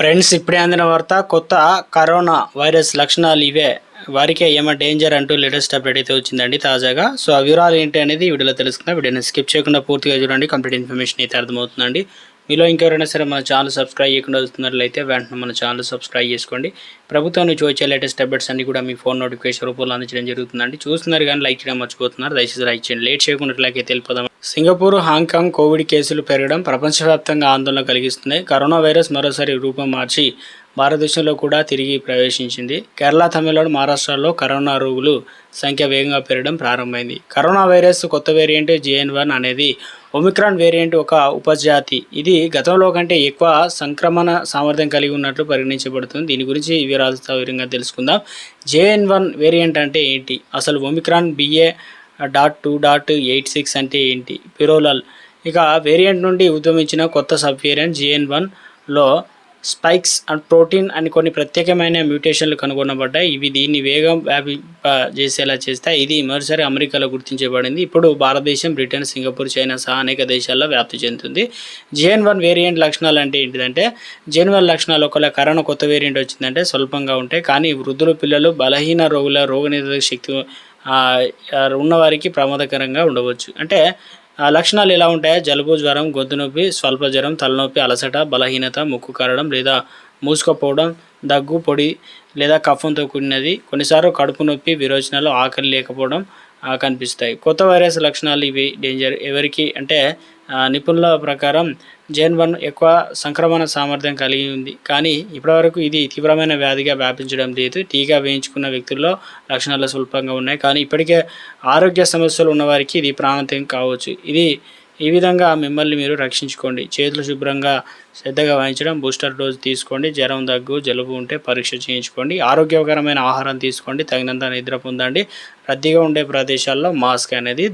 Friends ఇప్పుడే అందిన వార్త కొత్త కరోనా వైరస్ లక్షణాలు ఇవే. వారికే ఏమో డేంజర్ అంటూ లేటెస్ట్ అప్డేట్ అయితే వచ్చిందండి తాజాగా. సో ఆ వివరాలు ఏంటి అనేది వీడియోలో తెలుసుకుందాం. వీడియోని స్కిప్ చేయకుండా పూర్తిగా చూడండి. కంప్లీట్ ఇన్ఫర్మేషన్ అయితే అర్థమవుతుందండి. మీలో ఇంకెవరైనా సరే మన ఛానల్ సబ్స్క్రైబ్ చేయకుండా వస్తున్నట్లయితే వెంటనే మన ఛానల్ సబ్స్క్రైబ్ చేసుకోండి. ప్రభుత్వం నుంచి వచ్చే లేటెస్ట్ అప్డేట్స్ అన్ని కూడా మీ ఫోన్ నోటిఫికేషన్ రూపంలో అందించడం జరుగుతుందండి. చూస్తున్నారు కానీ లైక్ చేయడం మర్చిపోతున్నారు. దయచేసి లైక్ చేయండి. లేట్ చేయకుండా ఇట్లాగే తెలిపోదాం సింగపూర్ హాంకాంగ్ కోవిడ్ కేసులు పెరగడం ప్రపంచవ్యాప్తంగా ఆందోళన కలిగిస్తున్నాయి. కరోనా వైరస్ మరోసారి రూపం మార్చి భారతదేశంలో కూడా తిరిగి ప్రవేశించింది. కేరళ తమిళనాడు మహారాష్ట్రలో కరోనా రోగులు సంఖ్య వేగంగా పెరగడం ప్రారంభమైంది. కరోనా వైరస్ కొత్త వేరియంట్ జేఎన్ వన్ అనేది ఒమిక్రాన్ వేరియంట్ ఒక ఉపజాతి. ఇది గతంలో కంటే ఎక్కువ సంక్రమణ సామర్థ్యం కలిగి ఉన్నట్లు పరిగణించబడుతుంది. దీని గురించి వివరాలు సవివరంగా తెలుసుకుందాం. జేఎన్ వన్ వేరియంట్ అంటే ఏంటి? అసలు omicron BA dot two dot eight six అంటే ఏంటి? పిరోలల్ ఇక వేరియంట్ నుండి ఉద్యమించిన కొత్త సబ్ వేరియంట్ జిఎన్ వన్లో స్పైక్స్ అండ్ ప్రోటీన్ అని కొన్ని ప్రత్యేకమైన మ్యూటేషన్లు కనుగొనబడ్డాయి. ఇవి దీన్ని వేగం వ్యాపింపజేసేలా చేస్తాయి. ఇది మరోసారి అమెరికాలో గుర్తించబడింది. ఇప్పుడు భారతదేశం బ్రిటన్ సింగపూర్ చైనా సహా అనేక దేశాల్లో వ్యాప్తి చెందుతుంది. జేఎన్ వన్ వేరియంట్ లక్షణాలు అంటే ఏంటిదంటే జిఎన్ వన్ లక్షణాలు ఒకవేళ కరోనా కొత్త వేరియంట్ వచ్చిందంటే స్వల్పంగా ఉంటాయి. కానీ వృద్ధులు పిల్లలు బలహీన రోగుల రోగనిరోధక శక్తి ఉన్నవారికి ప్రమాదకరంగా ఉండవచ్చు. అంటే లక్షణాలు ఎలా ఉంటాయో? జలుబు జ్వరం గొంతు నొప్పి స్వల్ప జ్వరం తలనొప్పి అలసట బలహీనత ముక్కు కారడం లేదా మూసుకపోవడం దగ్గు పొడి లేదా కఫంతో కూడినది. కొన్నిసార్లు కడుపు నొప్పి విరోచనాలు ఆకలి లేకపోవడం కనిపిస్తాయి. కొత్త వైరస్ లక్షణాలు ఇవి. డేంజర్. ఎవరికి? అంటే నిపుణుల ప్రకారం జేన్ వన్ ఎక్కువ సంక్రమణ సామర్థ్యం కలిగి ఉంది. కానీ ఇప్పటివరకు ఇది తీవ్రమైన వ్యాధిగా వ్యాపించడం లేదు. టీకా వేయించుకున్న వ్యక్తుల్లో లక్షణాలు స్వల్పంగా ఉన్నాయి. కానీ ఇప్పటికే ఆరోగ్య సమస్యలు ఉన్నవారికి ఇది ప్రాణాంతకం కావచ్చు. ఇది ఈ విధంగా మిమ్మల్ని మీరు రక్షించుకోండి. చేతులు శుభ్రంగా శ్రద్ధగా వహించడం బూస్టర్ డోస్ తీసుకోండి. జ్వరం దగ్గు జలుబు ఉంటే పరీక్ష చేయించుకోండి. ఆరోగ్యకరమైన ఆహారం తీసుకోండి. తగినంత నిద్ర పొందండి. రద్దీగా ఉండే ప్రదేశాల్లో మాస్క్ అనేది